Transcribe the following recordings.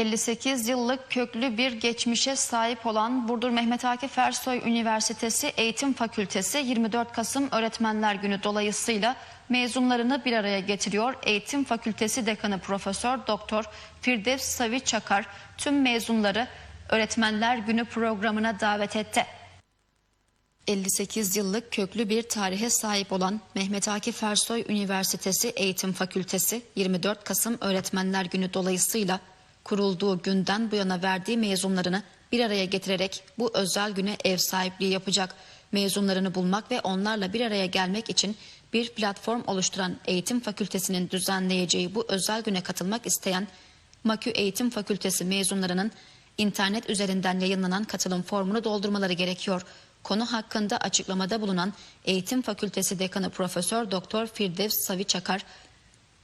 58 yıllık köklü bir geçmişe sahip olan Burdur Mehmet Akif Ersoy Üniversitesi Eğitim Fakültesi 24 Kasım Öğretmenler Günü dolayısıyla mezunlarını bir araya getiriyor. Eğitim Fakültesi Dekanı Profesör Doktor Firdevs Savi Çakar tüm mezunları Öğretmenler Günü programına davet etti. 58 yıllık köklü bir tarihe sahip olan Mehmet Akif Ersoy Üniversitesi Eğitim Fakültesi 24 Kasım Öğretmenler Günü dolayısıyla kurulduğu günden bu yana verdiği mezunlarını bir araya getirerek bu özel güne ev sahipliği yapacak. Mezunlarını bulmak ve onlarla bir araya gelmek için bir platform oluşturan Eğitim Fakültesinin düzenleyeceği bu özel güne katılmak isteyen Makü Eğitim Fakültesi mezunlarının internet üzerinden yayınlanan katılım formunu doldurmaları gerekiyor. Konu hakkında açıklamada bulunan Eğitim Fakültesi Dekanı Profesör Doktor Firdevs Savi Çakar,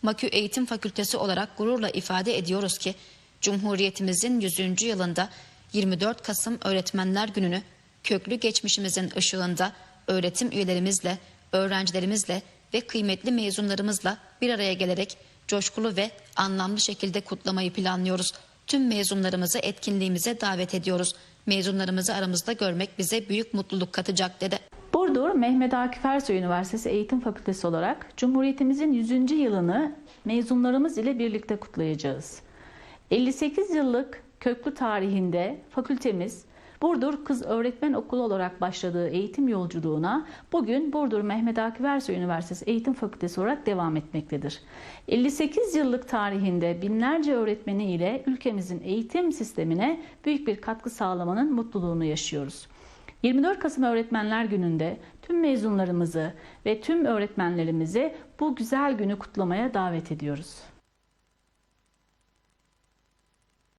Makü Eğitim Fakültesi olarak gururla ifade ediyoruz ki Cumhuriyetimizin 100. yılında 24 Kasım Öğretmenler Günü'nü köklü geçmişimizin ışığında öğretim üyelerimizle, öğrencilerimizle ve kıymetli mezunlarımızla bir araya gelerek coşkulu ve anlamlı şekilde kutlamayı planlıyoruz. Tüm mezunlarımızı etkinliğimize davet ediyoruz. Mezunlarımızı aramızda görmek bize büyük mutluluk katacak dedi. Burdur Mehmet Akif Ersoy Üniversitesi Eğitim Fakültesi olarak Cumhuriyetimizin 100. yılını mezunlarımız ile birlikte kutlayacağız. 58 yıllık köklü tarihinde fakültemiz Burdur Kız Öğretmen Okulu olarak başladığı eğitim yolculuğuna bugün Burdur Mehmet Akif Ersoy Üniversitesi Eğitim Fakültesi olarak devam etmektedir. 58 yıllık tarihinde binlerce öğretmeni ile ülkemizin eğitim sistemine büyük bir katkı sağlamanın mutluluğunu yaşıyoruz. 24 Kasım Öğretmenler Günü'nde tüm mezunlarımızı ve tüm öğretmenlerimizi bu güzel günü kutlamaya davet ediyoruz.